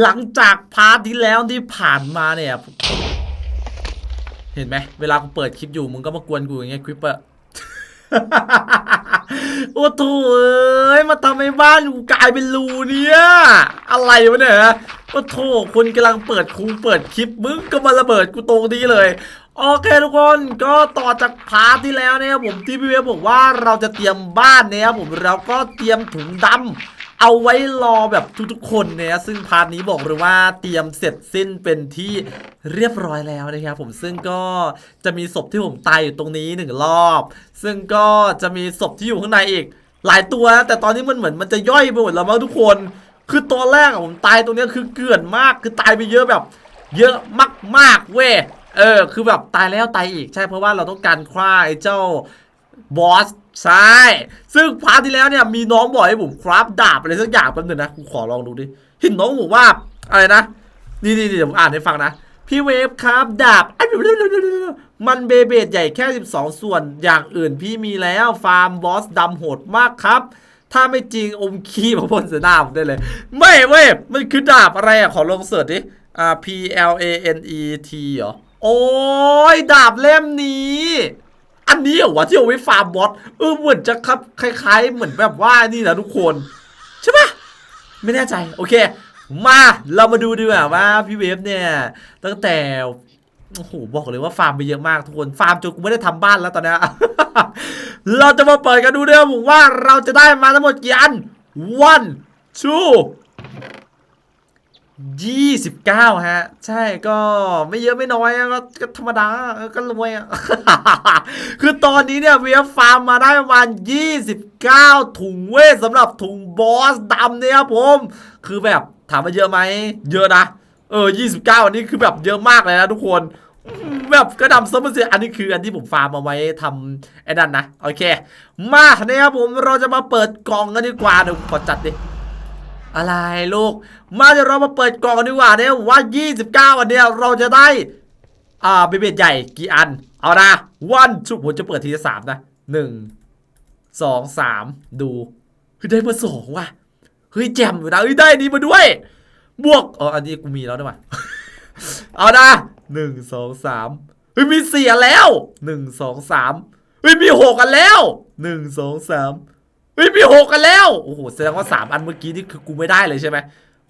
หลังจากพาร์ทที่แล้วที่ผ่านมาเนี่ย เห็นไหมเวลากูเปิดคลิปอยู่มึงก็มากวนกูอย่างเงี้ยคลิปอร์โอ้โถเอ้ยมาทำให้บ้านกูกลายเป็นรูเนี่ยอะไรวะเนี่ยโอ้โถคนกำลังเปิดคูเปิดคลิปมึงก็มาระเบิดกูตรงนี้เลยโอเคทุกคนก็ต่อจากพาร์ทที่แล้วเนี่ยผมที่พี่เวบอกว่าเราจะเตรียมบ้านเนี่ยผมเราก็เตรียมถุงดำ เอาไว้รอแบบทุกๆ คนเนี่ยซึ่งพาร์ทนี้บอกเลยว่าเตรียมเสร็จสิ้นเป็นที่เรียบร้อยแล้วนะครับผมซึ่งก็จะมีศพที่ผมตายอยู่ตรงนี้หนึ่งรอบ ซึ่งก็จะมีศพที่อยู่ข้างในอีก หลายตัว แต่ตอนนี้มันเหมือนมันจะย่อยไปหมดแล้วมั้งทุกคน คือตอนแรกอะผมตายตรงนี้คือเกลื่อนมากคือตายไปเยอะแบบ เยอะมากๆเว้ยเออ คือแบบตายแล้วตายอีกใช่เพราะว่าเราต้องการฆ่าไอ้เจ้า บอสใช่ ซึ่งพาร์ทที่แล้วเนี่ยมีน้องบอกให้ผมคราฟดาบอะไรสักอย่างแป๊บนึงนะกูขอลองดูดิเห็นน้องบอกว่าอะไรนะนี่นี่เดี๋ยวผมอ่านให้ฟังนะ พี่เวฟครับดาบ มันเบเบดใหญ่แค่ 12 ส่วนอย่างอื่นพี่มีแล้วฟาร์มบอสดำโหดมากครับ ถ้าไม่จริงอมขี้มาพ่นใส่หน้าผมได้เลย ไม่เว้ยมันคือดาบอะไรอะ ขอลองเสิร์ชดิอ่า P L A N E T เหรอ โอ้ยดาบเล่มนี้ อันนี้เหรอวะที่เอาไว้ฟาร์มบอสเออเหมือนจะครับคล้าย ๆ เหมือนแบบว่านี่นะทุกคนใช่ปะไม่แน่ใจโอเค มาเรามาดูดีกว่าว่าพี่เวฟเนี่ยตั้งแต่โอ้โหบอกเลยว่าฟาร์มไปเยอะมากทุกคนฟาร์มจนกูไม่ได้ทำบ้านแล้วตอนนี้เราจะมาเปิดกันดูเด้อผมว่าเราจะได้มาทั้งหมดกี่อัน one two ยี่สิบเก้าฮะ ใช่ก็ไม่เยอะไม่น้อยก็ก็ธรรมดาก็รวยอะคือตอนนี้เนี่ยเวียฟาร์มมาได้ประมาณ29ถุงเว้สำหรับถุงบอสดำเนี่ยครับผม คือแบบถามว่าเยอะไหม เยอะนะ เออ29อันนี้คือแบบเยอะมากเลยนะทุกคนแบบกระดำซัมเปอร์เซียอันนี้คืออันที่ผมฟาร์มเอาไว้ทำไอ้นั่นนะ โอเค มาเนี่ยครับผมเราจะมาเปิดกล่องกันดีกว่าเดี๋ยวขอจัดดิ อะไรลูก มาเดี๋ยวเรามาเปิดกล่องกันดีกว่าเนี่ยว่า 29อันเนี้ยเราจะได้ อ่าเบเบ็ดใหญ่กี่อัน เอานะวันชุบผมจะเปิดทีละสามนะหนึ่งสองสามดูเฮ้ยได้มาสองว่ะเฮ้ยแจ่มอยู่นะเฮ้ยได้นี้มาด้วย บวกอ๋ออันนี้กูมีแล้วด้วยว่ะเอานะหนึ่งสองสามเฮ้ยมีสี่แล้วหนึ่งสองสามเฮ้ยมีหกอันแล้วหนึ่งสองสาม เฮ้ยมีหกกันแล้ว โอ้โห แสดงว่าสามอันเมื่อกี้นี่คือกูไม่ได้เลยใช่ไหม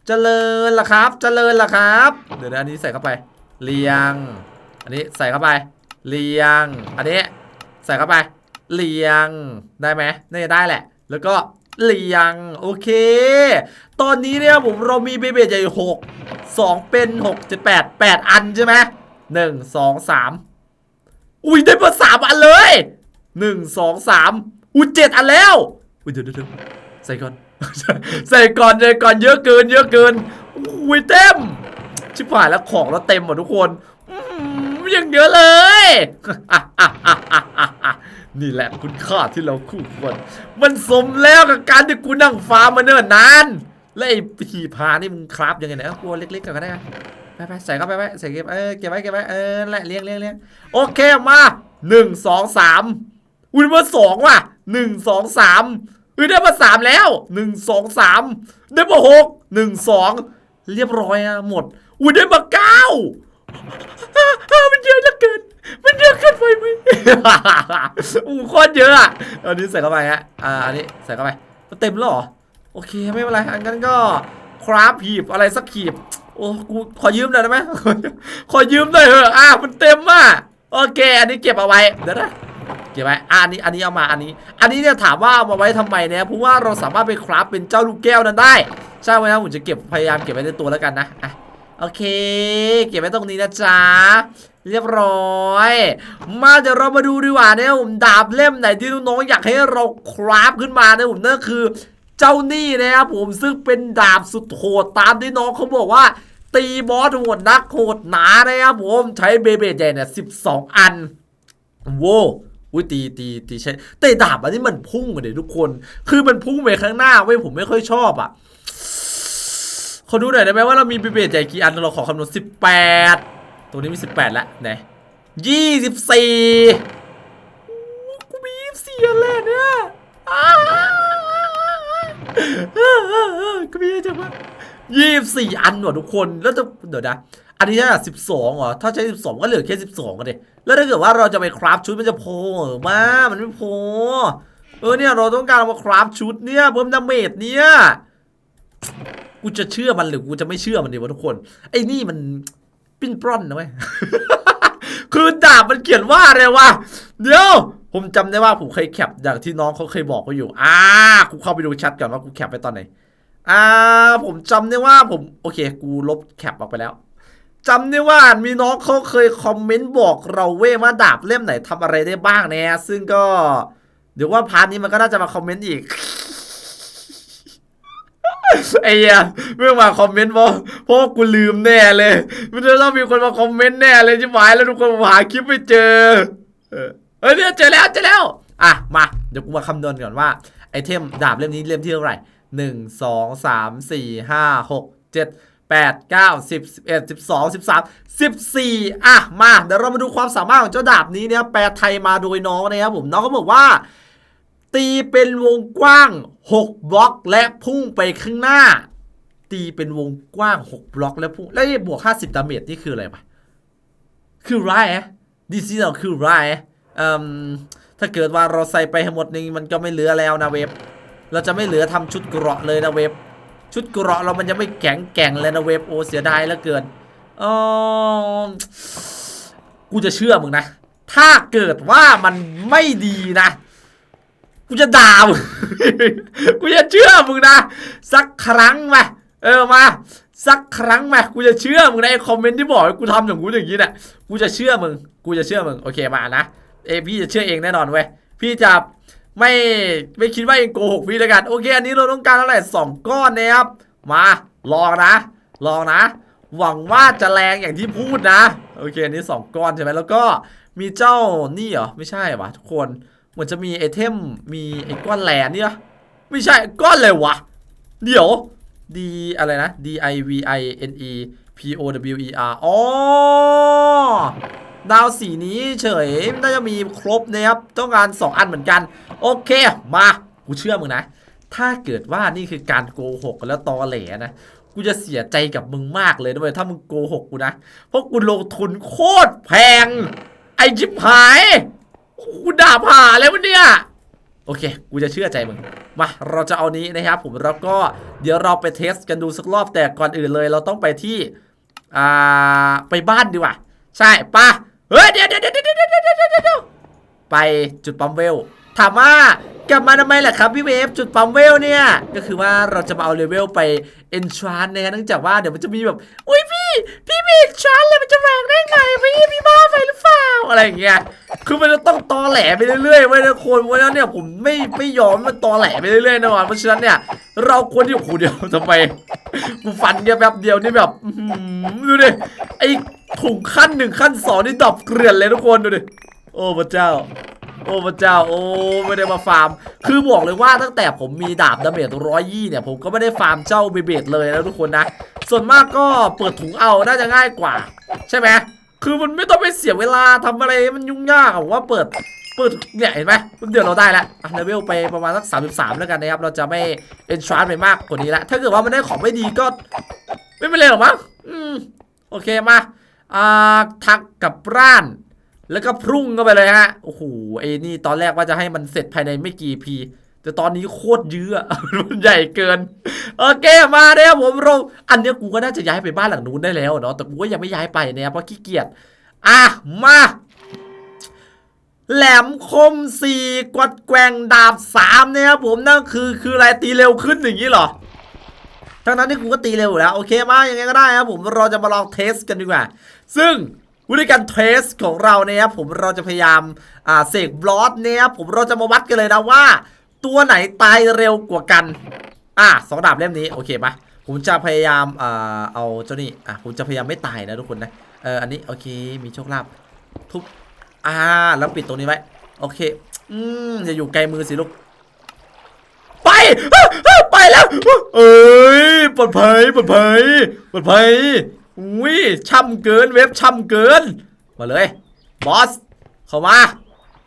เจริญล่ะครับ เจริญล่ะครับ เดี๋ยวนะอันนี้ใส่เข้าไป เรียง อันนี้ใส่เข้าไป เรียง อันนี้ใส่เข้าไป เรียง ได้ไหมน่าจะได้แหละ แล้วก็เรียง โอเค ตอนนี้เนี่ยผมเรามีเบเบใหญ่หกสองเป็นหกเจ็ดแปดแปดอันใช่ไหมหนึ่งสองสามอุ้ยได้มาสามอันเลยหนึ่งสองสามอุ้ยเจ็ดอันแล้ว อุ้ยเดี๋ยวเดี๋ยวเดี๋ยวใส่ก่อน ใส่ก่อนใส่ก่อนเยอะเกิน เยอะเกินอุ้ยเต็ม ชิบหายแล้วของเราเต็มหมดทุกคนอืมยังเยอะเลย นี่แหละคุณค่าที่เราคู่ควร มันสมแล้วกับการที่กูนั่งฟาร์มมาเนิ่นนานและไอ้ผีพานี่มึงคราฟยังไงเนี่ยกลัวเล็กๆก่อนก็ได้นะไปไปใส่เข้าไปไปใส่เก็บเออเก็บไว้เก็บไว้เออแหละเลี้ยงเลี้ยงเลี้ยงโอเคมาหนึ่งสองสามอุ้ยมาสองว่ะหนึ่งสองสาม อุ้ยได้มาสามแล้วหนึ่งสองสามได้มาหกหนึ่งสองเรียบร้อยอะหมดอุ้ยได้มาเก้ามันเยอะเหลือเกิน มันเยอะเกินไปไหมอู้โคตรเยอะอะอันนี้ใส่เข้าไปฮะอ่าอันนี้ใส่เข้าไปมันเต็มแล้วเหรอ โอเคไม่เป็นไรอันนั้นก็คราฟหีบอะไรสักหีบโอ้กูขอยืมหน่อยได้ไหมขอยืมหน่อยเถอะอะมันเต็มอะโอเค อันนี้เก็บเอาไว้เดี๋ยวนะ เก็บไว้อันนี้อันนี้เอามาอันนี้ อันนี้เนี่ยถามว่าเอามาไว้ทำไมเนี่ยเพราะว่าเราสามารถไปคราฟเป็นเจ้าลูกแก้วนั้นได้ใช่ไหมนะผมจะเก็บพยายามเก็บไว้ในตัวแล้วกันนะอะโอเค เก็บไว้ตรงนี้นะจ๊ะเรียบร้อย มาเดี๋ยวเรามาดูดีกว่าเนี่ยผมดาบเล่มไหนที่น้องๆอยากให้เราคราฟขึ้นมาเนี่ยผมนั่นคือเจ้านี่นะครับผมซึ่งเป็นดาบสุดโหดตามที่น้องเขาบอกว่า ตีบอสโหดนักโหดหนานะครับผมใช้เบเบใหญ่เนี่ยสิบสองอันโว้ อุ้ยตีตีตีใช้แต่ดาบอันนี้มันพุ่งมาเลยทุกคน คือมันพุ่งไปข้างหน้าเว้ยผมไม่ค่อยชอบอะขอดูหน่อยได้ไหมว่าเรามีเบเบดใหญ่กี่อันเราขอคำนวณสิบแปดตรงนี้มีสิบแปดล้วไหนยี่สิบสี่กูมียี่สิบสี่อันแล้วเนี่ยอ้าวกูมีเยอะจังวะยี่สี่อันว่ะทุกคนแล้วจะเดี๋ยวนะ อันนี้น่ะสิบสองเหรอ ถ้าใช้สิบสองก็เหลือแค่สิบสองกันดิแล้วถ้าเกิดว่าเราจะไปคราฟชุดมันจะพอเหรอมา มันไม่พอเออเนี่ยเราต้องการเอามาคราฟชุดเนี่ยเพิ่มดาเมจเนี่ยกูจะเชื่อมันหรือกูจะไม่เชื่อมันดีวะทุกคน ไอ้นี่มันปิ้นปล้อนนะเว้ย คือดาบมันเขียนว่าอะไรวะ เดี๋ยวผมจำได้ว่าผมเคยแคปอย่างที่น้องเขาเคยบอกไว้อยู่ อ่า กูเข้าไปดูแชัดก่อนว่ากูแคปไปตอนไหน อ่า ผมจำได้ว่าผม โอเค กูลบแคปออกไปแล้ว จำได้ว่ามีน้องเขาเคยคอมเมนต์บอกเราเว้ยว่าดาบเล่มไหนทำอะไรได้บ้างเนี่ยซึ่งก็ เดี๋ยวว่าพาร์ทนี้มันก็น่าจะมาคอมเมนต์อีกไอ้เหี้ยเมื่อมาคอมเมนต์บอกเพราะว่ากูลืมแน่เลย มันจะต้องมีคนมาคอมเมนต์แน่เลยใช่ไหมแล้วทุกคนหาคลิปไม่เจอเออเฮ้ยเนี่ยเจอแล้วเจอแล้ว อะมาเดี๋ยวกูมาคำนวณก่อนว่าไอเทมดาบเล่มนี้เล่มที่เท่าไหร่หนึ่งสองสามสี่ห้าหกเจ็ด แปดเก้าสิบสิบเอ็ดสิบสองสิบสามสิบสี่อะ มา เดี๋ยวเรามาดูความสามารถของเจ้าดาบนี้เนี่ยแปลไทยมาโดยน้องนะครับผม น้องก็บอกว่า ตีเป็นวงกว้าง 6 บล็อกและพุ่งไปข้างหน้า ตีเป็นวงกว้าง 6 บล็อกและพุ่ง แล้วบวก 50 ดาเมจนี่คืออะไรปะคือไรแอะดีซีเราคือไรเอ่มถ้าเกิดว่าเราใส่ไปให้งหมดนึงมันก็ไม่เหลือแล้วนะเว็บ เราจะไม่เหลือทำชุดเกราะเลยนะเว็บ ชุดเกราะเรามันจะไม่แข็งแกร่งเลยนะเว็บโอเสียดายเหลือเกินอ๋อกูจะเชื่อมึงนะ ถ้าเกิดว่ามันไม่ดีนะ กูจะด่ามึงกูจะเชื่อมึงนะ สักครั้งมาเออมา สักครั้งมากูจะเชื่อมึงในคอมเมนต์ที่บอกกูทำอย่างกูอย่างนี้เนี่ยกูจะเชื่อมึง กูจะเชื่อมึง โอเคมานะ เอพี่จะเชื่อเองแน่นอนเว้ย พี่จะ ไม่ไม่คิดว่าเองโกหกพี่แล้วกัน โอเค อันนี้เราต้องการเท่าไหร่สองก้อนนะครับ มาลองนะ ลองนะ หวังว่าจะแรงอย่างที่พูดนะ โอเค อันนี้สองก้อนใช่ไหมแล้วก็มีเจ้านี่เหรอ ไม่ใช่วะทุกคน เหมือนจะมีไอเทม มีไอ้ก้อนแหลนเนี่ยไม่ใช่ก้อนอะไรวะ เดี๋ยว D อะไรนะ D I V I N E P O W E R อ๋อ ดาวสีนี้เฉยน่าจะมีครบนะครับ ต้องการ 2 อันเหมือนกัน โอเค มากูเชื่อมึงนะ ถ้าเกิดว่านี่คือการโกหกแล้วตอแหลนะ กูจะเสียใจกับมึงมากเลยนะเว้ยถ้ามึงโกหกกูนะ เพราะกูลงทุนโคตรแพง ไอจิบหายกูด่าผ่าแล้ววะเนี่ยโอเค กูจะเชื่อใจมึง มา เราจะเอานี้นะครับผม แล้วก็เดี๋ยวเราไปเทสกันดูสักรอบแต่ก่อนอื่นเลย เราต้องไปที่ อ่า ไปบ้านดีกว่า ใช่ปะ เฮ้ยเดี๋ยวเดี๋ยวเดี๋ยวเดี๋ยวเดี๋ยวเดี๋ยวไปจุดปั๊มเวล ถามว่ากลับมาทำไมล่ะครับพี่เวฟจุดปั๊มเวลเนี่ย ก็คือว่าเราจะมาเอาเลเวลไปเอนทรานนะครับเนื่องจากว่าเดี๋ยวมันจะมีแบบ อุ้ยพี่ พี่มีเอนทรานเลยมันจะแรงได้ไงพี่พี่บ้าไปหรือเปล่าอะไรอย่างเงี้ยคือมันจะต้องตอแหลไปเรื่อยๆไว้นะคนเพราะฉะนั้นเนี่ยผมไม่ไม่ยอมมันตอแหลไปเรื่อยๆน่นอนเพราะฉะนั้นเนี่ยเราควรที่โอ้โหเดียวทำไมกูฟันแค่แป๊บเดียวนี่แบบดูดิไอ ถุงขั้นหนึ่งขั้นสองนี่ดอปเกลื่อนเลยทุกคนดูดิ โอ้พระเจ้า โอ้พระเจ้า โอ้ไม่ได้มาฟาร์ม คือบอกเลยว่าตั้งแต่ผมมีดาบดาเมจร้อยยี่เนี่ย ผมก็ไม่ได้ฟาร์มเจ้าเบเบดเลยนะทุกคนนะ ส่วนมากก็เปิดถุงเอาน่าจะง่ายกว่า ใช่ไหมคือมันไม่ต้องไปเสียเวลาทำอะไรมันยุ่งยากอะผมว่าเปิดเปิดเนี่ยเห็นไหมเดี๋ยวเราได้แล้วอะเลเวลไปประมาณสัก 33 แล้วกันนะครับ เราจะไม่เอนทรานไปมากกว่านี้ละถ้าเกิดว่ามันได้ของไม่ดีก็ ไม่เป็นไรหรอกมั้งอืมโอเคมา ทักกับร้าน แล้วก็พรุ่งก็ไปเลยฮะ โอ้โหไอ้นี่ตอนแรกว่าจะให้มันเสร็จภายในไม่กี่พี แต่ตอนนี้โคตรยื้อะมันใหญ่เกิน โอเคมาเนี่ยผมเรา อันนี้กูก็น่าจะย้ายไปบ้านหลังนู้นได้แล้วเนาะ แต่กูก็ยังไม่ย้ายไปเนี่ยเพราะขี้เกียจ อะ มาแหลมคมสี่กดแกว่งดาบสามเนี่ยครับผมนั่นคือคืออะไรตีเร็วขึ้นอย่างนี้เหรอทั้งนั้นที่กูก็ตีเร็วอยู่แล้ว โอเคมายังไงก็ได้ครับผมเราจะมาลองเทสกันดีกว่า ซึ่งวิธีการเทสของเราเนี่ยครับผมเราจะพยายามอ่าเสกบลอสเนี่ยครับผมเราจะมาวัดกันเลยนะว่า ตัวไหนตายเร็วกว่ากัน อะสองดาบเล่มนี้โอเคปะผมจะพยายามอ่าเอาเจ้านี่อะผมจะพยายามไม่ตายนะทุกคนนะเอออันนี้โอเคมีโชคลาภทุบอ่าแล้วปิดตรงนี้ไว้โอเคอืมอย่าอยู่ไกลมือสิลูกไปไปแล้ว เอ้ยปลอดภัยปลอดภัยปลอดภัย อุ้ยช่ำเกินเว็บช่ำเกิน มาเลยบอสเข้ามา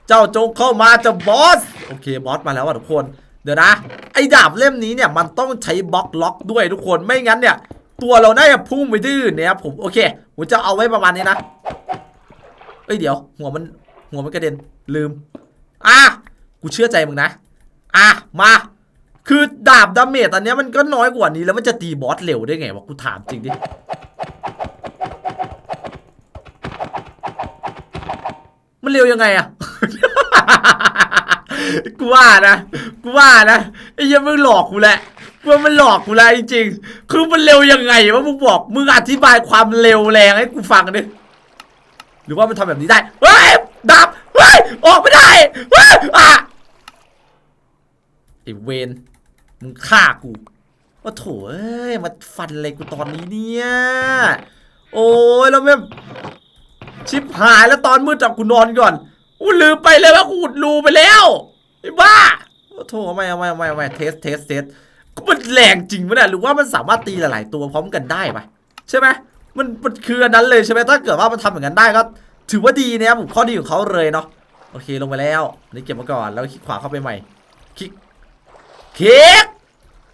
เจ้าจงเข้ามาจ้าบอสโอเคบอสมาแล้วอะทุกคน เดี๋ยวนะ ไอ้ดาบเล่มนี้เนี่ยมันต้องใช้บล็อกล็อกด้วยทุกคนไม่งั้นเนี่ย ตัวเราน่าจะพุ่งไปที่อื่นเนี่ยครับผมโอเคผมจะเอาไว้ประมาณนี้นะเอ้ยเดี๋ยว หัวมันหัวมันกระเด็นลืมอะกูเชื่อใจมึงนะอะมาคือดาบดาเมจอันนี้มันก็น้อยกว่านี้แล้วมันจะตีบอสเร็วได้ไงวะกูถามจริงดิ มันเร็วยังไงอะกูว่านะ กูว่านะไอ้ยังมึงหลอกกูแหละกูว่ามันหลอกกูแล้วจริงๆ คือมันเร็วยังไงวะมึงบอก มึงอธิบายความเร็วแรงให้กูฟังดิ หรือว่ามันทำแบบนี้ได้ เฮ้ย ดับ เฮ้ย ออกไม่ได้ เฮ้ยอะไอ้เวน มึงฆ่ากูว่าโถเอ้ย มาฟันอะไรกูตอนนี้เนี่ย โอ้ยแล้วแม่ ชิบหายแล้วตอนมืดจับกูนอนก่อนกูลืมไปเลยว่ากูอุดรูไปแล้วไอ้บ้าโอ้โถเอาไม่ไม่ไม่ไม่เทสเทสเทสก็มันแรงจริงปะเนี่ยหรือว่ามันสามารถตีหลาย ๆ ตัวพร้อมกันได้ปะใช่ไหมมันมันคืออันนั้นเลยใช่ไหมถ้าเกิดว่ามันทำอย่างนั้นได้ก็ ถือว่าดีนะครับผมข้อดีของเขาเลยเนาะโอเคลงไปแล้วนี่เก็บมาก่อนแล้วคลิกขวาเข้าไปใหม่คลิกคลิก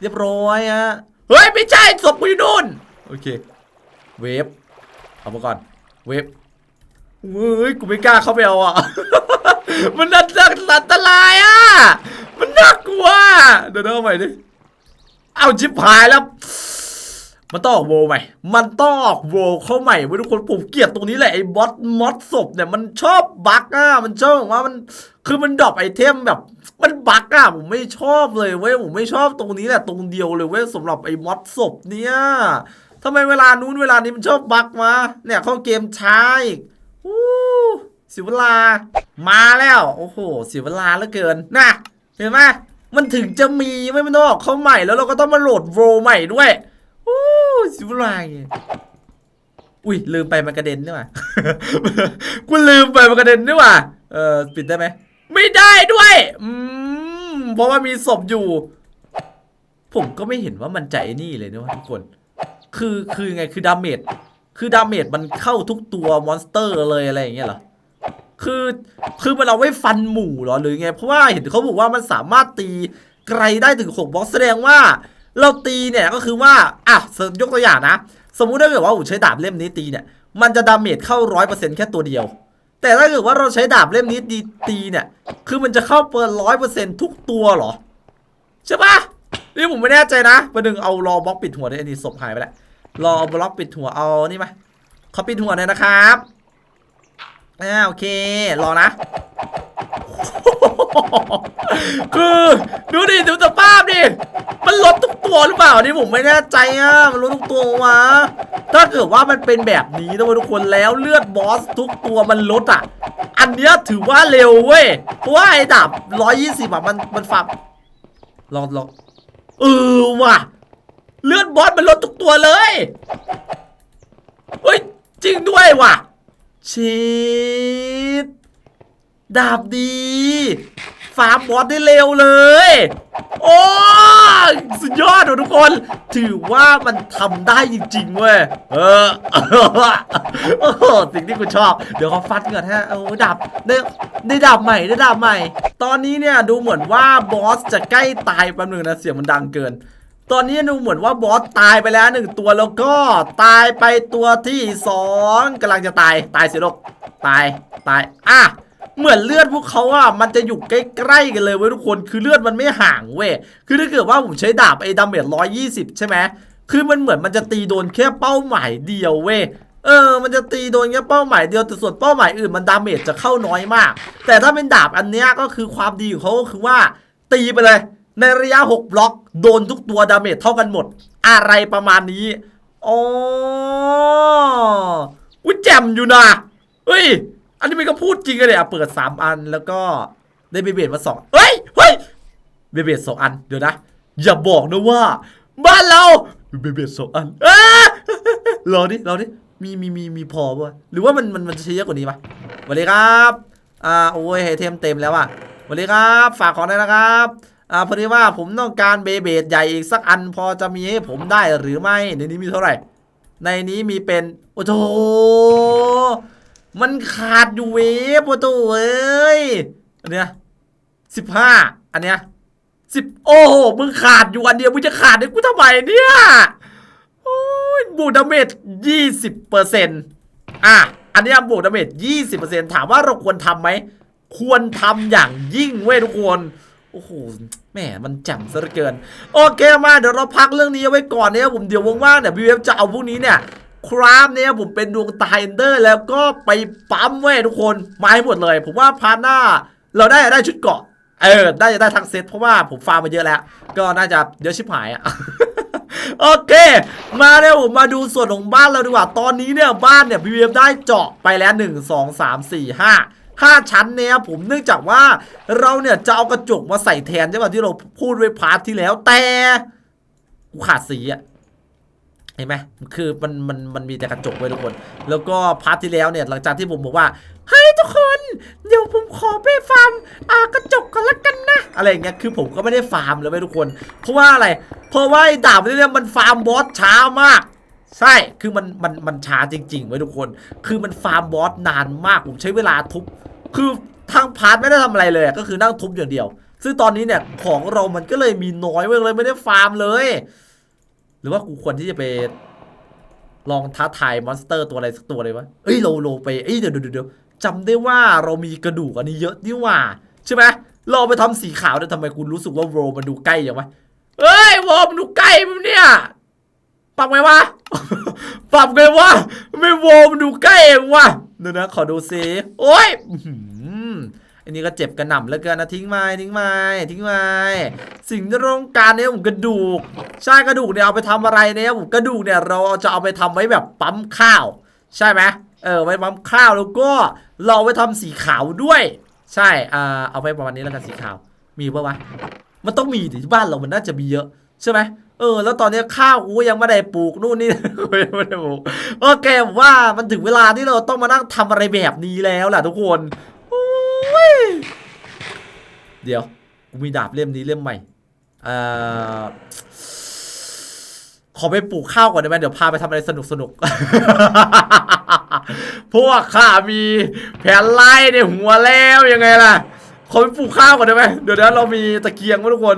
เรียบร้อยอะเฮ้ยไม่ใช่ศพกูอยู่นู่นโอเคเวฟเอามาก่อนเวฟ เฮ้ยกูไม่กล้าเข้าไปเอาอะ มันอันตรอันตรายอะ มันน่ากลัวเดี๋ยวเดี๋ยวเอาใหม่ดิ เอาชิบหายแล้ว มันต้องออกโวใหม่ มันต้องออกโวเข้าใหม่เว้ทุกคนผมเกลียดตรงนี้แหละไอ้บอสมอสศพเนี่ยมันชอบบั๊กอะ มันชอบว่ามัน คือมันดรอปไอเทมแบบ มันบั๊กอะผมไม่ชอบเลยเว้ย ผมไม่ชอบตรงนี้แหละตรงเดียวเลยเว้ยสำหรับไอ้มอสศพเนี่ยทำไมเวลานู้นเวลานี้มันชอบบั๊กมา เนี่ยเข้าเกมช้าอีก สีเวลา มาแล้ว โอ้โหสีเวลาเหลือเกินนะเห็นไหมมันถึงจะมีไม่มันต้องออกเข้าใหม่แล้วเราก็ต้องมาโหลดโวใหม่ด้วยอู้สิบลายอุ้ยลืมไปมันกระเด็นนี่หว่ากูลืมไปมันกระเด็นนี่หว่าเออปิดได้ไหมไม่ได้ด้วยอืมเพราะว่ามีศพอยู่ ผมก็ไม่เห็นว่ามันใจนี่เลยนะทุกคน คือคือไงคือดาเมจคือดาเมจมันเข้าทุกตัวมอนสเตอร์เลยอะไรอย่างเงี้ยเหรอ คือคือมันเอาไว้ฟันหมู่หรอหรือไง เพราะว่าเห็นเขาบอกว่ามันสามารถตีไกลได้ถึง6บล็อกแสดงว่า เราตีเนี่ยก็คือว่าอะยกตัวอย่างนะ สมมุติถ้าเกิดว่าผมใช้ดาบเล่มนี้ตีเนี่ยมันจะดาเมจเข้าร้อยเปอร์เซ็นต์แค่ตัวเดียว แต่ถ้าเกิดว่าเราใช้ดาบเล่มนี้ดีตีเนี่ยคือมันจะเข้าเปิดร้อยเปอร์เซ็นต์ทุกตัวหรอใช่ปะนี่ผมไม่แน่ใจนะประหนึ่งเอารอบล็อกปิดหัวได้อันนี้ศพหายไปแล้วรอบล็อกปิดหัวเอานี่ไหมเขาปิดหัวเลยนะครับ อ่าโอเค รอนะ คือดูดิดูสภาพดิ มันลดทุกตัวหรือเปล่านี่ผมไม่แน่ใจอะ มันลดทุกตัววะ ถ้าเกิดว่ามันเป็นแบบนี้นะทุกคนแล้วเลือดบอสทุกตัวมันลดอะ อันเนี้ยถือว่าเร็วเว้ย เพราะว่าไอ้ดาบร้อยยี่สิบอะมันมันฝับลองลองเออว่ะ เลือดบอสมันลดทุกตัวเลย เฮ้ย จริงด้วยว่ะ ชีดดาบดีฟาร์มบอสได้เร็วเลย โอ้สุดยอดทุกคน ถือว่ามันทำได้จริงๆเว้ย เออโอ้สิ่งที่กูชอบ เดี๋ยวเขาฟัดก่อนฮะโอ้ดาบได้ได้ดาบใหม่ได้ดาบใหม่ ตอนนี้เนี่ยดูเหมือนว่าบอสจะใกล้ตายแป๊บนึงนะเสียงมันดังเกิน ตอนนี้ดูเหมือนว่าบอสตายไปแล้วหนึ่งตัวแล้วก็ตายไปตัวที่สองกำลังจะตายตายสิลูกตายตายอะเหมือนเลือดพวกเขาอะมันจะอยู่ใกล้ๆกันเลยเว้ยทุกคนคือเลือดมันไม่ห่างเว้ยคือถ้าเกิดว่าผมใช้ดาบไอ้ดาเมจร้อยยี่สิบใช่ไหมคือมันเหมือนมันจะตีโดนแค่เป้าหมายเดียวเว้ยเออ มันจะตีโดนแค่เป้าหมายเดียวแต่ส่วนเป้าหมายอื่นมันดาเมจจะเข้าน้อยมาก แต่ถ้าเป็นดาบอันเนี้ยก็คือความดีของเขาก็คือว่าตีไปเลย ในระยะ 6 บล็อกโดนทุกตัวดาเมจเท่ากันหมด อะไรประมาณนี้อ๋ออุ้ยแจ่มอยู่นะเฮ้ย อันนี้มันก็พูดจริงเลยอะเปิด 3 อันแล้วก็ได้เบเบดมาสองเฮ้ยเฮ้ยเบเบดสองอันเดี๋ยวนะ อย่าบอกนะว่า บ้านเราเบเบดสองอันเอ้ารอดิรอดิมีมีมีมีพอป่ะหรือว่ามันมันมันจะใช้เยอะกว่านี้ปะสวัสดีครับ อ่าโอ้ยไฮเทมเต็มแล้วอะสวัสดีครับ ฝากของได้นะครับ อ่าพอดีว่าผมต้องการเบเบดใหญ่อีกสักอันพอจะมีให้ผมได้หรือไม่ในนี้มีเท่าไหร่ ในนี้มีเป็นโอ้โหมันขาดอยู่เวฟโอ้โหเอ้ยอันเนี้ยสิบห้าอันเนี้ยสิบโอ้โหมึงขาดอยู่อันเดียวมึงจะขาดให้กูทำไมเนี่ยโอ้ยบวกดาเมจยี่สิบเปอร์เซ็นต์อะอันเนี้ยบวกดาเมจยี่สิบเปอร์เซ็นต์ถามว่าเราควรทำไหม ควรทำอย่างยิ่งเว้ยทุกคน โอ้โหแหมมันแจ่มซะเหลือเกิน โอเคมาเดี๋ยวเราพักเรื่องนี้เอาไว้ก่อนเนี่ยผมเดี๋ยวว่างๆเนี่ยบีเอฟจะเอาพวกนี้เนี่ยครามเนี่ยผมเป็นดวงตาเอนเดอร์ แล้วก็ไปปั๊มเว้ยทุกคนมาให้หมดเลย ผมว่าพาร์ทหน้า เราได้ได้ชุดเกาะเออได้จะได้ทั้งเซตเพราะว่าผมฟาร์มมาเยอะแล้ว ก็น่าจะเยอะชิบหายอะโอเค มาเนี่ยผมมาดูส่วนของบ้านเราดีกว่าตอนนี้เนี่ยบ้านเนี่ย BBM ได้เจาะไปแล้ว1 2 3 4 5 5 ชั้นเนี่ยผมเนื่องจากว่าเราเนี่ยจะเอากระจกมาใส่แทนใช่ป่ะที่เราพูดไว้พาร์ทที่แล้วแต่กูขาดสีอะเห็นไหมคือมันมันมันมีแต่กระจกไว้ทุกคน แล้วก็พาร์ทที่แล้วเนี่ยหลังจากที่ผมบอกว่า เฮ้ยทุกคน เดี๋ยวผมขอไปฟาร์มอ่ากระจกก่อนละกันนะ อะไรอย่างเงี้ย คือผมก็ไม่ได้ฟาร์มเลยเว้ยทุกคน เพราะว่าอะไร เพราะว่าไอ้ดาบเนี่ยมันฟาร์มบอสช้ามาก ใช่ คือมันมันมันช้าจริงๆไว้ทุกคน คือมันฟาร์มบอสนานมาก ผมใช้เวลาทุบ คือทางพาร์ทไม่ได้ทำอะไรเลยก็คือนั่งทุบอย่างเดียว ซึ่งตอนนี้เนี่ยของเรามันก็เลยมีน้อยเว้ยเลยไม่ได้ฟาร์มเลย หรือว่ากูควรที่จะไปลองท้าทายมอนสเตอร์ตัวอะไรสักตัวเลยวะเอ้ยโลโลไปเอ้ยเดี๋ยวเดี๋ยวเดี๋ยวจำได้ว่าเรามีกระดูกอันนี้เยอะนี่ว่าใช่ไหมเราเอไปทำสีขาวเนี่ทำไมคุณรู้สึกว่าโรมันดูใกล้อย่างวะเอ้ยโรมันดูใกล้มั้ยเนี่ยปรับไงวะ ปรับไงวะ ไม่โรมันดูใกล้เองวะ ดี๋ยวนะขอดูซิโอ้ยอันนี้ก็เจ็บกระหน่ำเหลือเกินนะทิ้งไม้ทิ้งไม้ทิ้งไม้สิ่งที่เราต้องการเนี่ยผมกระดูกใช่กระดูกเนี่ยเอาไปทำอะไรเนี่ยผมกระดูกเนี่ยเราจะเอาไปทำไว้แบบปั๊มข้าว ใช่ไหมเออไว้ปั๊มข้าวแล้วก็เราเอไปทำสีขาวด้วย ใช่อ่าเอาไปประมาณนี้แล้วกันสีขาว มีปะวะมันต้องมีดิบ้านเรามันน่าจะมีเยอะใช่ไหม เออ แล้วตอนนี้ข้าวกูยังไม่ได้ปลูกนู่นนี่ยังไม่ได้ปลูกโอเคว่ามันถึงเวลาที่เราต้องมานั่งทำอะไรแบบนี้แล้วแหละทุกคนเดี๋ยวกูมีดาบเล่มนี้เล่มใหม่เอ่อขอไปปลูกข้าวก่อนได้ไหมเดี๋ยวพาไปทำอะไรสนุกสนุกพว่าข้ามีแผนไล่ในหัวแล้วยังไงล่ะ ขอไปปลูกข้าวก่อนได้ไหมเดี๋ยวนี้เรามีตะเกียงไว้ทุกคน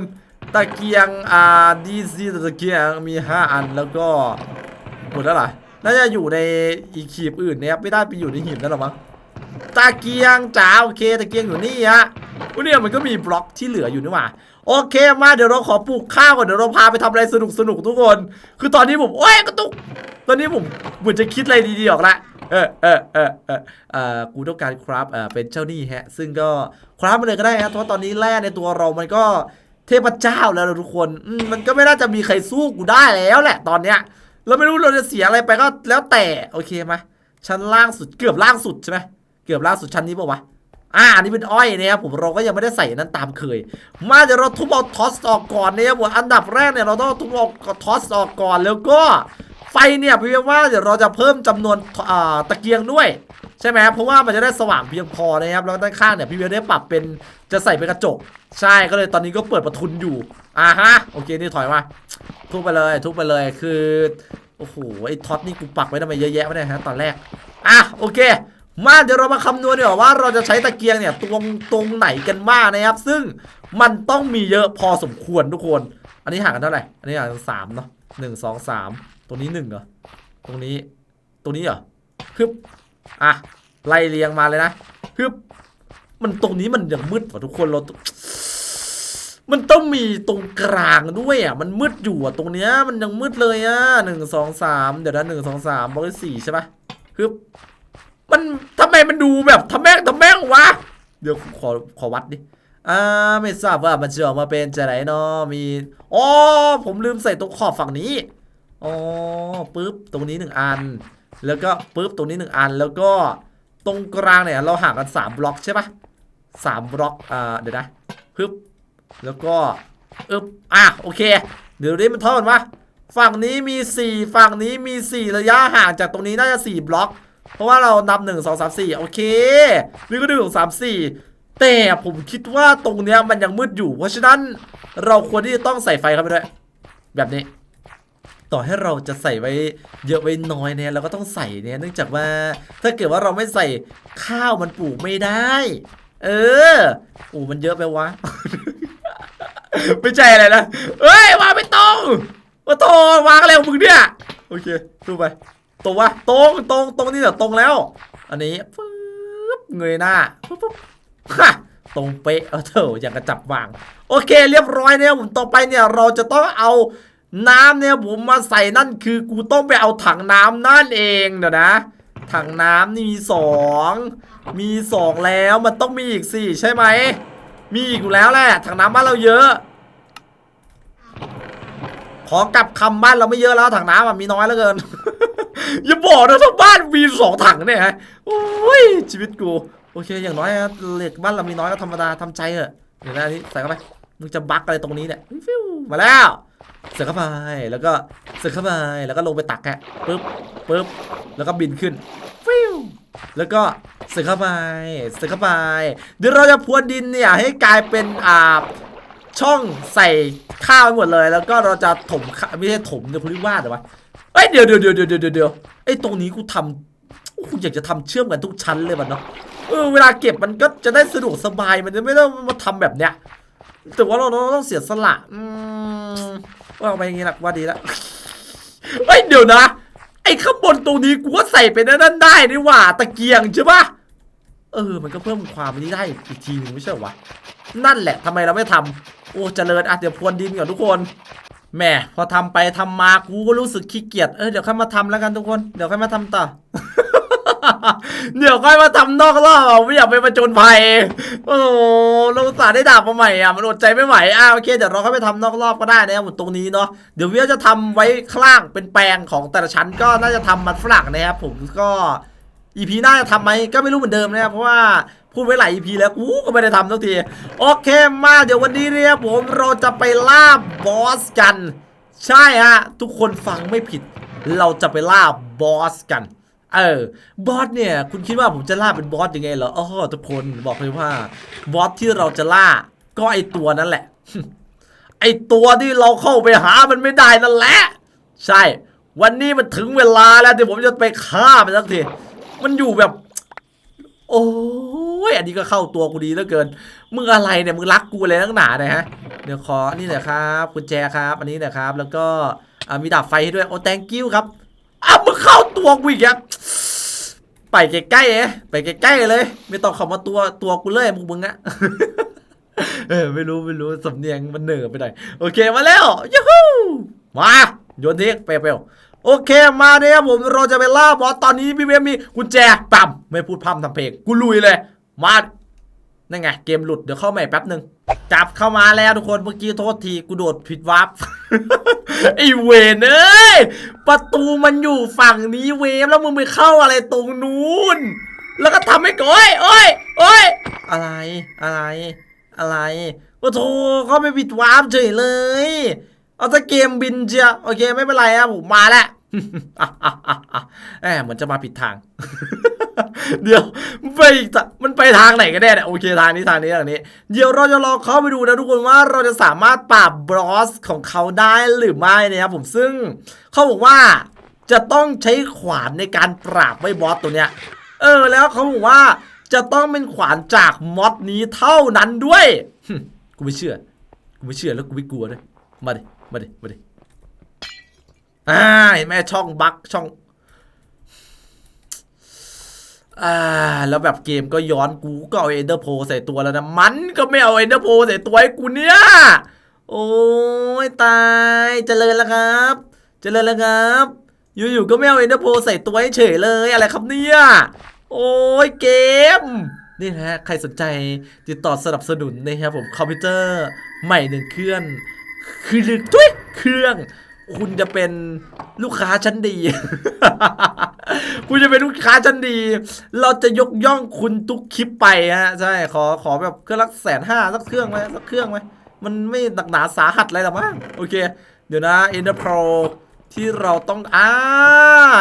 ตะเกียงอ่าดีซีตะเกียงมีห้าอันแล้วก็หมดแล้วเหรอน่าจะอยู่ในอีกขีบอื่นเนี่ยไม่ได้ไปอยู่ในหีบนั่นหรอมั้งตะเกียงจ๋าโอเคตะเกียงอยู่นี่ฮะวันนี้มันก็มีบล็อกที่เหลืออยู่นี่หว่าโอเคมาเดี๋ยวเราขอปลูกข้าวก่อนเดี๋ยวเราพาไปทำอะไรสนุกสนุกทุกคน คือตอนนี้ผมโอ้ยกระตุกตอนนี้ผมเหมือนจะคิดอะไรดีๆออกละเออเออเออเออเออกูต้องการครับเออเป็นเจ้าหนี้ฮะ ซึ่งก็ครับมาเลยก็ได้ครับเพราะตอนนี้แร่ในตัวเรามันก็ เทพเจ้าแล้วทุกคนมันก็ไม่น่าจะมีใครสู้กูได้แล้วแหละตอนเนี้ย เราไม่รู้เราจะเสียอะไรไปก็แล้วแต่โอเคไหมชั้นล่างสุดเกือบล่างสุดใช่ไหมเกือบล่างสุดชั้นนี้ป่าวะอ่าอันนี้เป็นอ้อยนะครับผมเราก็ยังไม่ได้ใส่นั้นตามเคย มาเดี๋ยวเราทุบเอาทอสออกก่อนนะครับผมอันดับแรกเนี่ยเราต้องทุบเอาทอสออกก่อนแล้วก็ ไฟเนี่ยพี่ว่าเดี๋ยวเราจะเพิ่มจำนวนตะเกียงด้วย ใช่ไหมเพราะว่ามันจะได้สว่างเพียงพอนะครับแล้วด้านข้างเนี่ยพี่เวียได้ปรับเป็นจะใส่เป็นกระจก ใช่ก็เลยตอนนี้ก็เปิดประทุนอยู่อ่าฮะโอเคนี่ถอยมาทุบไปเลยทุบไปเลยคือโอ้โหไอ้ท็อตนี่กูปักไว้ทำไมเยอะแยะวะเนี่ยฮะตอนแรกอะโอเค มาเดี๋ยวเรามาคำนวณดีกว่าว่าเราจะใช้ตะเกียงเนี่ยตรงตรงไหนกันบ้างนะครับ ซึ่งมันต้องมีเยอะพอสมควรทุกคน อันนี้ห่างกันเท่าไหร่อันนี้ห่างกันสามเนาะหนึ่งสองสาม ตรงนี้หนึ่งเหรอ ตรงนี้ตรงนี้เหรอฮึบอะ ไล่เรียงมาเลยนะฮึบมันตรงนี้มันยังมืดกว่าทุกคนเรา มันต้องมีตรงกลางด้วยอะ มันมืดอยู่อะ ตรงเนี้ย มันยังมืดเลยอะหนึ่งสองสามเดี๋ยวนะหนึ่งสองสามบล็อกสี่ใช่ปะฮึบมันทำไมมันดูแบบทำแม่งทำแม่งวะ เดี๋ยวขอขอวัดดิอ่าไม่ทราบว่ามันจะออกมาเป็นจะไหนเนาะมีอ๋อผมลืมใส่ตรงขอบฝั่งนี้ อ๋อปึ๊บตรงนี้หนึ่งอัน แล้วก็ปึ๊บตรงนี้หนึ่งอัน แล้วก็ตรงกลางเนี่ยเราห่างกันสามบล็อกใช่ปะสามบล็อกอ่าเดี๋ยวนะปึ๊บแล้วก็อึบอะโอเค เดี๋ยวนี้มันเท่ากันวะฝั่งนี้มีสี่ฝั่งนี้มีสี่ระยะห่างจากตรงนี้น่าจะสี่บล็อก เพราะว่าเรานับหนึ่งสองสามสี่โอเคนี่ก็หนึ่งสองสามสี่แต่ผมคิดว่าตรงเนี้ยมันยังมืดอยู่ เพราะฉะนั้นเราควรที่จะต้องใส่ไฟเข้าไปด้วย แบบนี้ ต่อให้เราจะใส่ไว้เยอะไว้น้อยเนี่ยเราก็ต้องใส่เนี่ยเนื่องจากว่าถ้าเกิดว่าเราไม่ใส่ข้าวมันปลูกไม่ได้ เออโอ้มันเยอะไปวะ ไม่ใช่อะไรนะเอ้ยวางไม่ตรงโอ้โตวางอะไรของมึงเนี่ยโอเคดูไปตรงวะตรงตรงตรงนี่เหรอตรงแล้ว อันนี้ปึ๊บเงยหน้าปึ๊บปึ๊บฮะตรงเป๊ะเออเถอะอย่างกระจับวาง โอเค เรียบร้อยเนี่ยผมต่อไปเนี่ยเราจะต้องเอา น้ำเนี่ยผมมาใส่นั่นคือกูต้องไปเอาถังน้ำนั่นเองเดี๋ยวนะ ถังน้ำนี่มีสองมีสองแล้วมันต้องมีอีกสี่ใช่ไหม มีอีกอยู่แล้วแหละถังน้ำบ้านเราเยอะ ขอกลับคำบ้านเราไม่เยอะแล้วถังน้ำอะมีน้อยเหลือเกิน อย่าบอกนะทั้งบ้านมีสองถังเนี่ยฮะโอ้ยชีวิตกู โอเคอย่างน้อยเหล็กบ้านเรามีน้อยก็ธรรมดาทำใจเถอะเดี๋ยวนะอันนี้ใส่เข้าไป มึงจะบั๊กอะไรตรงนี้เนี่ยฟิวมาแล้วเสือเข้าไปแล้วก็เสือเข้าไปแล้วก็ลงไปตักแกะปึ๊บปึ๊บแล้วก็บินขึ้นฟิวแล้วก็เสือเข้าไปเสือเข้าไปเดี๋ยวเราจะพรวนดินเนี่ยให้กลายเป็นอ่าช่องใส่ข้าวไปหมดเลย แล้วก็เราจะถมข้าไม่ใช่ถมเดี๋ยวพูดว่าเดี๋ยววะเอ้ยเดี๋ยวเดี๋ยวเดี๋ยวเดี๋ยวเดี๋ยวเดี๋ยวไอ้ตรงนี้กูทำกูอยากจะทำเชื่อมกันทุกชั้นเลยมันเนาะเออเวลาเก็บมันก็จะได้สะดวกสบายมันจะไม่ต้องมาทำแบบเนี้ย แต่ว่าเราเราต้องเสียสละอืมว่าเอาไปอย่างงี้ละว่าดีละเอ้ยเดี๋ยวนะ ไอ้ข้างบนตรงนี้กูก็ใส่ไปนั่นได้นี่หว่า ตะเกียงใช่ปะเออ มันก็เพิ่มความนี้ได้อีกทีหนึงไม่ใช่เหรอวะนั่นแหละทำไมเราไม่ทำโอ้เจริญอะเดี๋ยวพรวนดินก่อนทุกคนแหม่พอทำไปทำมากูก็รู้สึกขี้เกียจเออเดี๋ยวค่อยมาทำแล้วกันทุกคน เดี๋ยวค่อยมาทำต่อ เดี๋ยวค่อยมาทำนอกรอบเอาไม่อยากไปประจนภัยโอ้โหเราตส่าห์ได้ดาบมาใหม่อะมันอดใจไม่ไหวอะโอเคเดี๋ยวเราค่อยไปทำนอกรอบก็ได้นะครับผมตรงนี้เนาะเดี๋ยวเวียจะทำไว้ข้างล่างเป็นแปลงของแต่ละชั้นก็น่าจะทำมันฝรั่งนะครับผมก็อีพีหน้าจะทำไหมก็ไม่รู้เหมือนเดิมนะครับเพราะว่าพูดไว้หลายอีพีแล้วกูก็ไม่ได้ทำสักที โอเคมาเดี๋ยววันนี้เนี่ยผมเราจะไปล่าบอสกัน ใช่ฮะ ทุกคนฟังไม่ผิด เราจะไปล่าบอสกัน เออบอสเนี่ย คุณคิดว่าผมจะล่าเป็นบอสยังไงเหรออ๋อทุกคนบอกเลยว่าบอสที่เราจะล่า ก็ไอตัวนั่นแหละ ไอตัวที่เราเข้าไปหามันไม่ได้นั่นแหละ ใช่ วันนี้มันถึงเวลาแล้วที่ผมจะไปฆ่ามันสักทีมันอยู่แบบ โอ้ยอันนี้ก็เข้าตัวกูดีเหลือเกินมึงอะไรเนี่ยมึงรักกูเลยนักหนาเนี่ยฮะเดี๋ยวขอนี่หน่อยครับกุญแจครับ อันนี้หนะครับ แล้วก็มีดาบไฟให้ด้วยโอ้ thank you ครับอ้าวมึงเข้าตัวกูอีกแล้ว ไปใกล้ๆเอ๊ไปใกล้ๆเลย ไม่ต้องเข้ามาตัวตัวกูเลยมึงมึงอะเออไม่รู้ไม่รู้สำเนียงมันเหนือไปหน่อยโอเคมาแล้วยูฮูมาโยนทิ้งเปลวโอเคมาเนี่ยครับผมเราจะไปล่าบอสตอนนี้พี่เวมมีกุญแจปั๊มไม่พูดพร่ำทำเพลงกูลุยเลย มานั่นไงเกมหลุดเดี๋ยวเข้าใหม่แป๊บหนึ่ง จับเข้ามาแล้วทุกคนเมื่อกี้โทษทีกูโดดผิดวับไอเวนเอ้ยประตูมันอยู่ฝั่งนี้เวมแล้วมึงไปเข้าอะไรตรงนู้นแล้วก็ทำให้ก่อยโอ้ยโอ้ยอะไรอะไร อะไรโอ้โถเขาไม่ปิดวาร์ปเฉยเลย เอาแต่เกมบินเชียโอเคไม่เป็นไรครับผมมาแล้วแหมเหมือนจะมาผิดทาง เดี๋ยวไปมันไปทางไหนกันแน่เนี่ยโอเคทางนี้ทางนี้ทางนี้ เดี๋ยวเราจะลองเข้าไปดูนะทุกคนว่าเราจะสามารถปราบบอสของเขาได้หรือไม่นะครับผมซึ่งเขาบอกว่าจะต้องใช้ขวานในการปราบไว้บอสตัวเนี้ย เออแล้วเขาบอกว่าจะต้องเป็นขวานจากมอดนี้เท่านั้นด้วยหึกูไม่เชื่อกูไม่เชื่อแล้วกูไม่กลัวด้วยมาดิมาดิมาดิอ่าเห็นไหมช่องบั๊กช่อง อ่าแล้วแบบเกมก็ย้อนกูก็เอาเอนเดอร์โพใส่ตัวแล้วนะมันก็ไม่เอาเอนเดอร์โพใส่ตัวให้กูเนี่ย โอ้ยตายเจริญแล้วครับเจริญแล้วครับ อยู่ๆก็ไม่เอาเอนเดอร์โพใส่ตัวให้เฉยเลยอะไรครับเนี่ยโอ้ยเกมนี่นะฮะใครสนใจติดต่อสนับสนุนนะครับผมคอมพิวเตอร์ใหม่หนึ่งเครื่องคือทุยเครื่อง คุณจะเป็นลูกค้าชั้นดี คุณจะเป็นลูกค้าชั้นดี เราจะยกย่องคุณทุกคลิปไปฮะ ใช่ ขอขอแบบเครื่องละแสนห้าสักเครื่องไหมสักเครื่องไหมมันไม่หนักหนาสาหัสอะไรหรอกมั้งโอเค เดี๋ยวนะ Ender Pro ที่เราต้องอ่า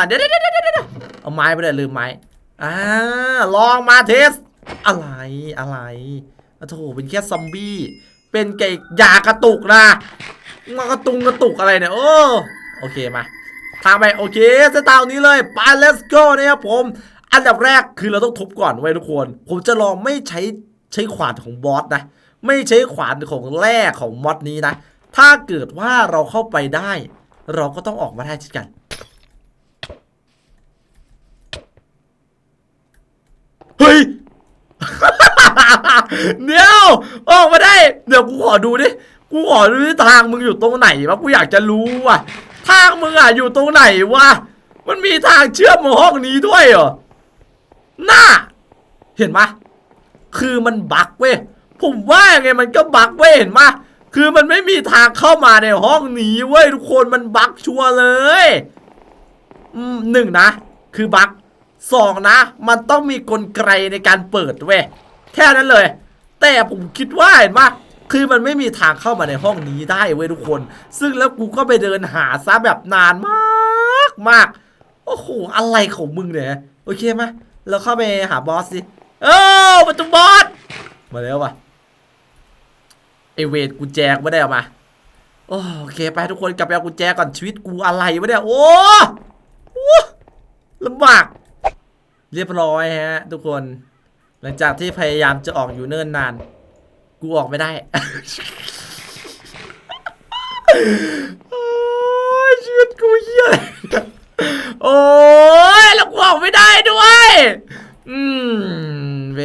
เดี๋ยวเดี๋ยวเดี๋ยวเดี๋ยวเดะเอาไม้ไปเลยลืมไม้อ่าลองมาเทส อะไรอะไรโอ้โถเป็นแค่ซอมบี้ เป็นไก่ยากระตุกนะ มากระตุงกระตุกอะไรเนี่ย โอ้โอเคมาทางไปโอเคเส้นทางนี้เลยไป let's go นะครับผม อันดับแรกคือเราต้องทุบก่อนไว้ทุกคน ผมจะลองไม่ใช้ใช้ขวานของบอสนะ ไม่ใช่ขวานของแร่ของมอดนี้นะ ถ้าเกิดว่าเราเข้าไปได้ เราก็ต้องออกมาได้เช่นกัน เฮ้ยเดี๋ยวออกมาได้ เดี๋ยวกูขอดูดิ กูขอดูที่ทางมึงอยู่ตรงไหนวะกูอยากจะรู้ว่ะทางมึงอะอยู่ตรงไหนวะมันมีทางเชื่อมมาห้องนี้ด้วยเหรอน่าเห็นปะคือมันบักเว้ยผมว่าไงมันก็บักเว้ยเห็นปะคือมันไม่มีทางเข้ามาในห้องนี้เว้ยทุกคนมันบักชัวร์เลยอืมหนึ่งนะ คือบักสองนะ มันต้องมีกลไกในการเปิดเว้ยแค่นั้นเลย แต่ผมคิดว่าเห็นปะ คือมันไม่มีทางเข้ามาในห้องนี้ได้เว้ยทุกคน ซึ่งแล้วกูก็ไปเดินหาซะแบบนานมากมากโอ้โหอะไรของมึงเนี่ยโอเคไหมเราเข้าไปหาบอสสิเออประตูบอสมาแล้วว่ะไอเวทกุญแจกไม่ได้เอามาโอเคไปทุกคนกลับไปเอากุญแจก่อนชีวิตกูอะไรวะเนี่ยโอ้โอ้ลำบาก เรียบร้อยฮะ ทุกคน หลังจากที่พยายามจะออกอยู่เนิ่นนาน กูออกไม่ได้โอ้ยชีวิตกูเหี้ยอะไรเนี่ยโอ้ยแล้วกูออกไม่ได้ด้วย อืม เว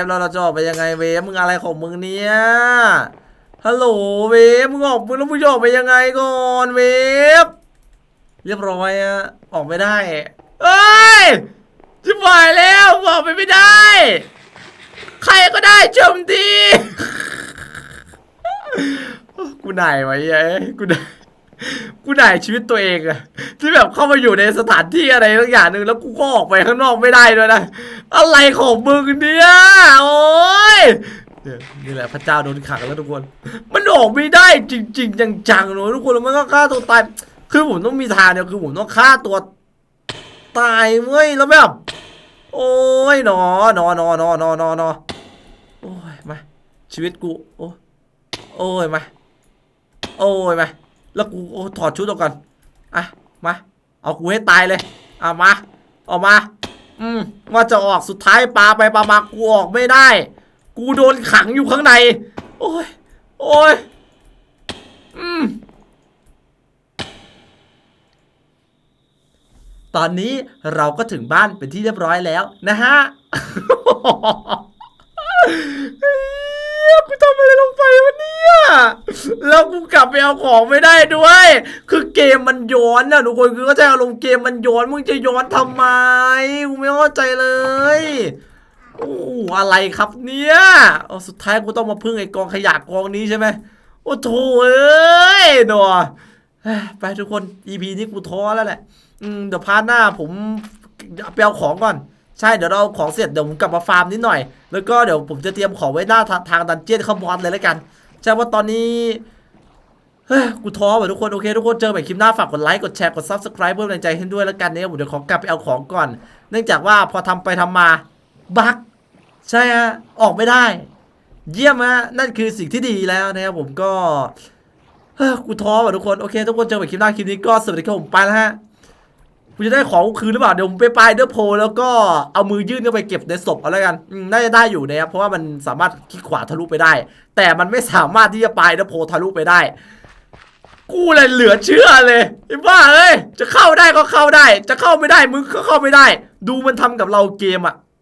ฟแล้วเราจะออกไปยังไงเวฟมึงอะไรของมึงเนี่ย ฮัลโหลเวฟมึงออกมึงแล้วมึงจะออกไปยังไงก่อนเวฟเรียบร้อยอะออกไม่ได้ เอ้ยจะปล่อยแล้วออกไปไม่ได้ ใครก็ได้ชมทีกูไหนไว้เอ้ยกูไหนกูไหนชีวิตตัวเองอะที่แบบเข้ามาอยู่ในสถานที่อะไรสักอย่างหนึ่งแล้วกูก็ออกไปข้างนอกไม่ได้ด้วยนะอะไรของมึงเนี่ยโอ้ยเนี่ยนี่แหละพระเจ้าโดนขังแล้วทุกคน มันออกไม่ได้จริง ๆ จังๆเลยทุกคนแล้วมันก็ฆ่าตัวตาย คือผมต้องมีทางเดียวคือผมต้องฆ่าตัวตายเว้ยแล้วแบบ โอ้ยหนอหนอนอหนอนอหนอนอ โอ้ยมา ชีวิตกูโอ้โอ้ยมา โอ้ยมาแล้วกูโอ้ถอดชุดออกก่อนอะมาเอากูให้ตายเลยอะมาออกมา อืมว่าจะออกสุดท้ายปลาไปปลามากูออกไม่ได้ กูโดนขังอยู่ข้างใน โอ้ยโอ้ยอืมตอนนี้เราก็ถึงบ้านเป็นที่เรียบร้อยแล้วนะฮะ กูทำอะไรลงไปวะเนี่ยแล้วกูกลับไปเอาของไม่ได้ด้วย คือเกมมันย้อนนะทุกคนคือเข้าใจอารมณ์เกมมันย้อนมึงจะย้อนทำไมกูไม่เข้าใจเลยโอ้อะไรครับเนี่ยอสุดท้ายกูต้องมาพึ่งไอ้กองขยะกองนี้ใช่ไหมโอ้โถเอ้ยหนอไปทุกคน EP นี้กูท้อแล้วแหละอืมเดี๋ยวพาร์ทหน้าผมไปเอาของก่อน ใช่เดี๋ยวเราของเสร็จเดี๋ยวผมกลับมาฟาร์มนิดหน่อย แล้วก็เดี๋ยวผมจะเตรียมของไว้หน้าทาทางดันเจี้ยนข้าบอสเลยแล้วกันใช่ว่าตอนนี้เฮ้ยกูท้อว่ะทุกคนโอเคทุกคนเจอใหม่คลิปหน้าฝากกดไลค์กดแชร์กด subscribe เพื่อเป็นกำลังใจให้ด้วยแล้วกันเนี่ยผมเดี๋ยวขอกลับไปเอาของก่อน เนื่องจากว่าพอทำไปทำมาบั๊กใช่ฮะออกไม่ได้ เยี่ยมฮะนั่นคือสิ่งที่ดีแล้วนะครับผมก็เฮ้ยกูท้อว่ะทุกคนโอเคทุกคนเจอใหม่คลิปหน้าคลิปนี้ก็สวัสดีครับผมไปแล้วฮะ กูจะได้ของคืนหรือเปล่าเดี๋ยวผมไปปลายเดอร์โพแล้วก็เอามือยื่นเข้าไปเก็บในศพเอาแล้วกันน่าจะได้อยู่นะครับเพราะว่ามันสามารถคลิกขวาทะลุไปได้ แต่มันไม่สามารถที่จะปลายเดอร์โพทะลุไปได้ กูเลยเหลือเชื่อเลยไอ้บ้าเอ้ยจะเข้าได้ก็เข้าได้ จะเข้าไม่ได้มึงก็เข้าไม่ได้ ดูมันทำกับเราเกมอะ